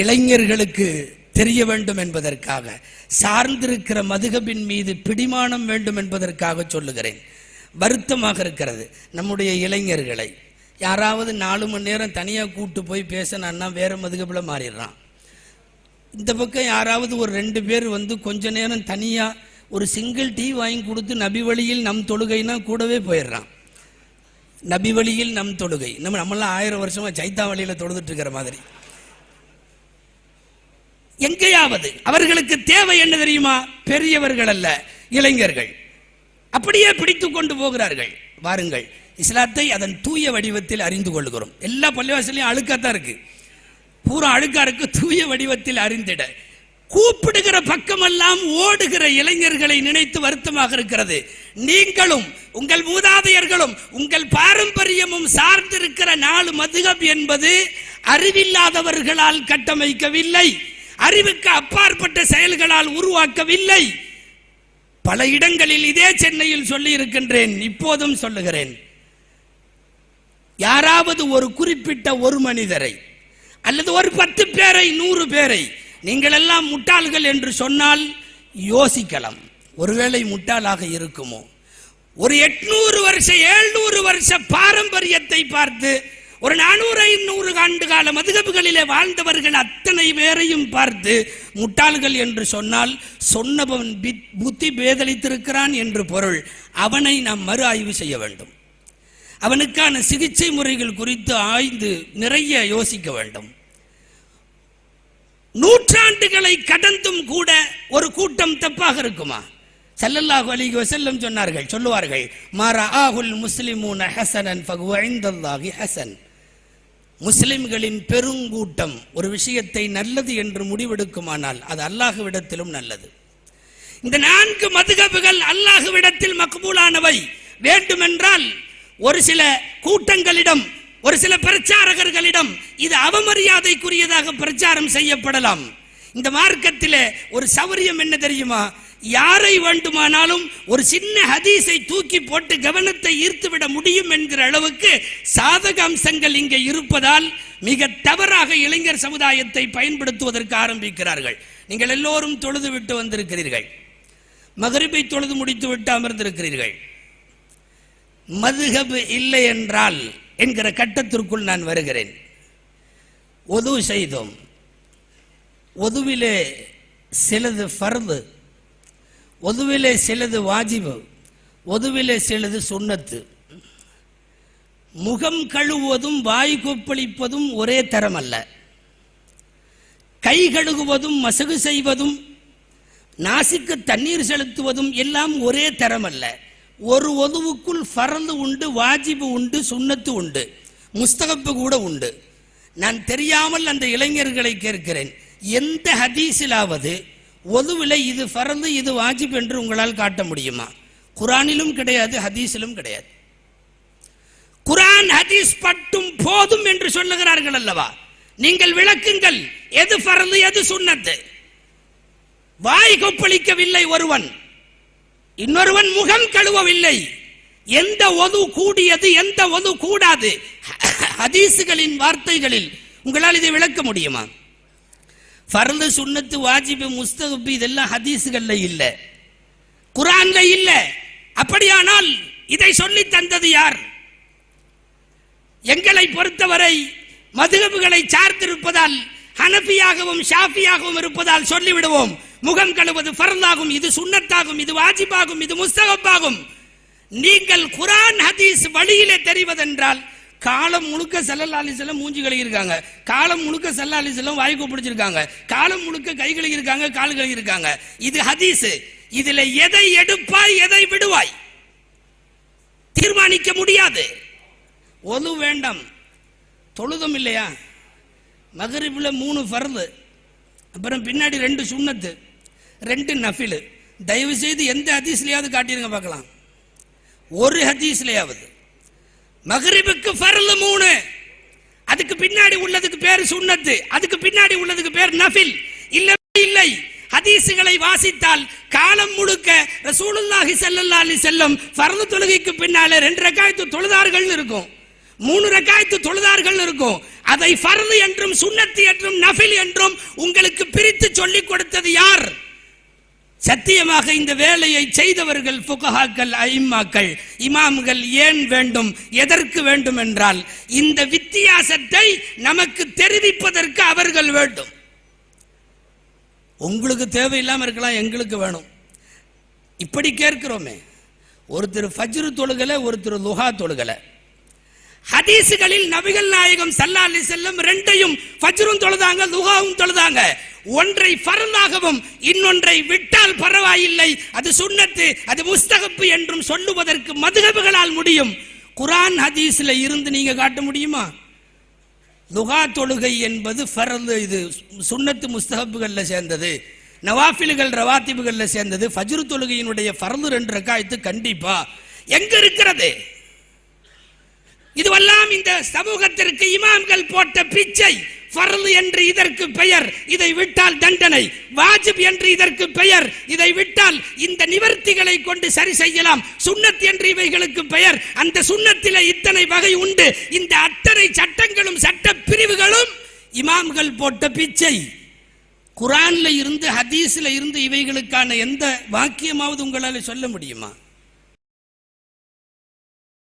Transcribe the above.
இளைஞர்களுக்கு தெரிய வேண்டும் என்பதற்காக சார்ந்திருக்கிற மதுகபின் மீது பிடிமானம் வேண்டும் என்பதற்காக சொல்லுகிறேன். வருத்தமாக இருக்கிறது. நம்முடைய இளைஞர்களை யாராவது நாலு மணி நேரம் தனியாக கூட்டு போய் பேசினான்னா வேற மதுகபில் மாறிடுறான். இந்த பக்கம் யாராவது ஒரு ரெண்டு பேர் வந்து கொஞ்ச நேரம் தனியாக ஒரு சிங்கிள் டீ வாங்கி கொடுத்து நபி வழியில் நம் தொழுகைனா கூடவே போயிடுறான். நபி வழியில் நம் தொழுகை. நம்ம நம்மளாம் ஆயிரம் வருஷமாக சைத்தா வழியில் தொழுதுட்டு இருக்கிற மாதிரி. எங்கேயாவது அவர்களுக்கு தேவை என்ன தெரியுமா? பெரியவர்கள் அல்ல இளைஞர்கள். அப்படியே பிடித்து கொண்டு போகிறார்கள். வாருங்கள் இஸ்லாத்தை அதன் தூய வடிவத்தில் அறிந்து கொள்கிறோம். எல்லா பள்ளிவாசலையும் அழுக்காத்தான் இருக்கு. பூரா அழுக்கா இருக்கு தூய வடிவத்தில் அறிந்திட. கூப்பிடுகிற பக்கமெல்லாம் ஓடுகிற இளைஞர்களை நினைத்து வருத்தமாக இருக்கிறது. நீங்களும் உங்கள் மூதாதையர்களும் உங்கள் பாரம்பரியமும் சார்ந்திருக்கிற நாலு மதுகப் என்பது அறிவில்லாதவர்களால் கட்டமைக்கவில்லை. அறிவுக்கு அப்பாற்பட்ட செயல்களால் உருவாக்கவில்லை. பல இடங்களில் இதே சென்னையில் சொல்லி இருக்கின்றேன் இப்போதும் சொல்லுகிறேன். யாராவது ஒரு குறிப்பிட்ட ஒரு மனிதரை அல்லது ஒரு பத்து பேரை நூறு பேரை நீங்கள் எல்லாம் முட்டாள்கள் என்று சொன்னால் யோசிக்கலாம். ஒருவேளை முட்டாளாக இருக்குமோ? ஒரு எட்நூறு வருஷ ஏழ்நூறு வருஷ பாரம்பரியத்தை பார்த்து ஒரு நானூறு ஐநூறு ஆண்டு கால மதுகபுகளிலே வாழ்ந்தவர்கள் அத்தனை பேரையும் பார்த்து முட்டாள்கள் என்று சொன்னால் சொன்னவன் பித்- புத்தி பேதலித்திருக்கிறான் என்று பொருள். அவனை நாம் மறு ஆய்வு செய்ய வேண்டும். அவனுக்கான சிகிச்சை முறைகள் குறித்து ஆய்ந்து நிறைய யோசிக்க வேண்டும். நூற்றாண்டுகளை கடந்தும் கூட ஒரு கூட்டம் தப்பாக இருக்குமா? செல்லல்லாஹு அலைஹி வசல்லம் சொன்னார்கள் சொல்லுவார்கள் மாரா ஆஹுல் முஸ்லிமூன ஹசனன் ஃபகுவ இந்தல்லாஹி ஹசன் முஸ்லிம்களின் பெருங்கூட்டம் ஒரு விஷயத்தை நல்லது என்று முடிவெடுக்குமானால் அது அல்லாஹுவிடத்திலும் நல்லது. இந்த நான்கு மதுகபுகள் அல்லாஹுவிடத்தில் மக்பூலானவை. வேண்டுமென்றால் ஒரு சில கூட்டங்களிடம் ஒரு சில பிரச்சாரகர்களிடம் இது அவமரியாதைக்குரியதாக பிரச்சாரம் செய்யப்படலாம். இந்த மார்க்கத்தில் ஒரு சௌரியம் என்ன தெரியுமா? யாரை வேண்டுமானாலும் ஒரு சின்ன ஹதீஸை தூக்கி போட்டு கவனத்தை ஈர்த்துவிட முடியும் என்கிற அளவுக்கு சாதக அம்சங்கள் இங்கே இருப்பதால் மிக தவறாக இளைஞர் சமுதாயத்தை பயன்படுத்துவதற்கு ஆரம்பிக்கிறார்கள். நீங்கள் எல்லோரும் தொழுது விட்டு வந்திருக்கிறீர்கள். மகரிபை தொழுது முடித்து விட்டு அமர்ந்திருக்கிறீர்கள். மதுகபு இல்லை என்றால் என்கிற கட்டத்திற்குள் நான் வருகிறேன். ஒது செய்தோம். ஒதுவிலே சிலது ஃபர்து. ஒதுவிலே சிலது வாஜிபு ஒதுவிலே சிலது சுண்ணத்து. முகம் கழுவுவதும் வாய் கொப்பளிப்பதும் ஒரே தரம் அல்ல கை கழுகுவதும் மசகு செய்வதும் நாசிக்கு தண்ணீர் செலுத்துவதும் எல்லாம் ஒரே தரம் அல்ல ஒரு ஒதுவுக்குள் ஃபரந்து உண்டு வாஜிபு உண்டு சுண்ணத்து உண்டு முஸ்தகப்பு கூட உண்டு. நான் தெரியாமல் அந்த இளைஞர்களை கேட்கிறேன். எந்த ஹதீஸிலாவது ஒதுவில் இது பறந்து இது வாஜிப் என்று உங்களால் காட்ட முடியுமா? குரானிலும் கிடையாது ஹதீஸிலும் கிடையாது. குரான் ஹதீஸ் பட்டும் போதும் என்று சொல்லுகிறார்கள் அல்லவா? நீங்கள் விளக்குங்கள் எது பறந்து எது சுண்ணத்து? வாய் கொப்பளிக்கவில்லை ஒருவன். இன்னொருவன் முகம் கழுவவில்லை. எந்த ஒது கூடியது எந்த ஒது கூடாது? ஹதீசுகளின் வார்த்தைகளில் உங்களால் இதை விளக்க முடியுமா? ஃபர்து சுண்ணத்து வாஜிபு முஸ்தகுப்பு இதெல்லாம் ஹதீஸுகள்ல இல்ல. குரான்ல இல்ல. அப்படியானால் இதை சொல்லி தந்தது யார்? எங்களை பொறுத்தவரை மதுகபுகளை சார்ந்திருப்பதால் ஹனபியாகவும் ஷாஃபியாகவும் இருப்பதால் சொல்லிவிடுவோம். முகம் கழுவது ஃபர்தாகும் இது சுண்ணத்தாகும் இது வாஜிபாகும் இது முஸ்தகப்பாகும். நீங்கள் குரான் ஹதீஸ் வழியிலே தெரிவதென்றால் காலம் முழுக்க செல்லல்லா அலிசல்லம் மூஞ்சி கழுகியிருக்காங்க. காலம் முழுக்க செல்லா அலிசல்லம் வாய்க்கு பிடிச்சிருக்காங்க காலம் முழுக்க கை கழுகியிருக்காங்க கால் கழுகியிருக்காங்க. இது ஹதீஸ். இதுல எதை எடுப்பாய் எதை விடுவாய்? தீர்மானிக்க முடியாது. ஒது வேண்டாம். தொழுதும் இல்லையா? மகரிபில் மூணு ஃபர்து அப்புறம் பின்னாடி ரெண்டு சுண்ணத்து ரெண்டு நஃபிலு. தயவு செய்து எந்த ஹதீஸ்லையாவது காட்டிருங்க பார்க்கலாம். ஒரு ஹதீஸ்லையாவது. மகரிபுக்கு ஃபர்லு மூணு. அதுக்கு பின்னாடி உள்ளதுக்கு பேர் சுண்ணத்து அதுக்கு பின்னாடி உள்ளதுக்கு பேர் நஃபில். இல்லை இல்லை. ஹதீசுகளை வாசித்தால் காலம் முழுக்க ரசூலுல்லாஹி ஸல்லல்லாஹு அலி செல்லம் ஃபர்து தொழுகைக்கு பின்னாலே ரெண்டு ரக்காயத்து தொழுதார்கள்னு இருக்கும். மூணு ரக்காயத்து தொழுதார்கள் இருக்கும். அதை ஃபர்லு என்றும் சுண்ணத்து என்றும் நஃபில் என்றும் உங்களுக்கு பிரித்து சொல்லிக் கொடுத்தது யார்? சத்தியமாக இந்த வேலையை செய்தவர்கள் புகஹாக்கள் ஐம்மாக்கள் இமாம்கள் ஏன் வேண்டும் எதற்கு வேண்டும் என்றால் இந்த வித்தியாசத்தை நமக்கு தெரிவிப்பதற்கு அவர்கள் வேண்டும். உங்களுக்கு தேவையில்லாமல் இருக்கலாம் எங்களுக்கு வேணும். இப்படி கேட்கிறோமே. ஒருத்தர் ஃபஜ்ரு தொழுகலை ஒருத்தர் லுஹா தொழுகலை. ஹதீசுகளில் நபிகள் நாயகம் சல்லா அலி செல்லம் ரெண்டையும் ஃபஜ்ரும் தொழுதாங்க லுகாவும் தொழுதாங்க. ஒன்றை பரந்தாகவும் இன்னொன்றை விட்டால் பரவாயில்லை. அது சுண்ணத்து அது முஸ்தகப்பு என்றும் சொல்லுவதற்கு மதுகபுகளால் முடியும். குரான் ஹதீஸ்ல இருந்து நீங்க காட்ட முடியுமா? லுகா தொழுகை என்பது ஃபரது இது சுண்ணத்து முஸ்தகப்புகளில் சேர்ந்தது. நவாஃபில்கள் ரவாத்திபுகளில் சேர்ந்தது. ஃபஜ்ரு தொழுகையினுடைய ஃபரது ரெண்டு ரக்காயத்து கண்டிப்பா. எங்க இருக்கிறது? இதுவெல்லாம் இந்த சமூகத்திற்கு இமாம்கள் போட்ட பிச்சை. ஃபர்லு என்று இதற்கு பெயர். இதை விட்டால் தண்டனை. வாஜிப் என்று இதற்கு பெயர். இதை விட்டால் இந்த நிவர்த்திகளை கொண்டு சரி செய்யலாம். சுண்ணத் என்று இவைகளுக்கு பெயர். அந்த சுண்ணத்தில் இத்தனை வகை உண்டு. இந்த அத்தனை சட்டங்களும் சட்ட பிரிவுகளும் இமாம்கள் போட்ட பிச்சை. குரான்ல இருந்து ஹதீஸ்ல இருந்து இவைகளுக்கான எந்த வாக்கியமாவது உங்களால் சொல்ல முடியுமா?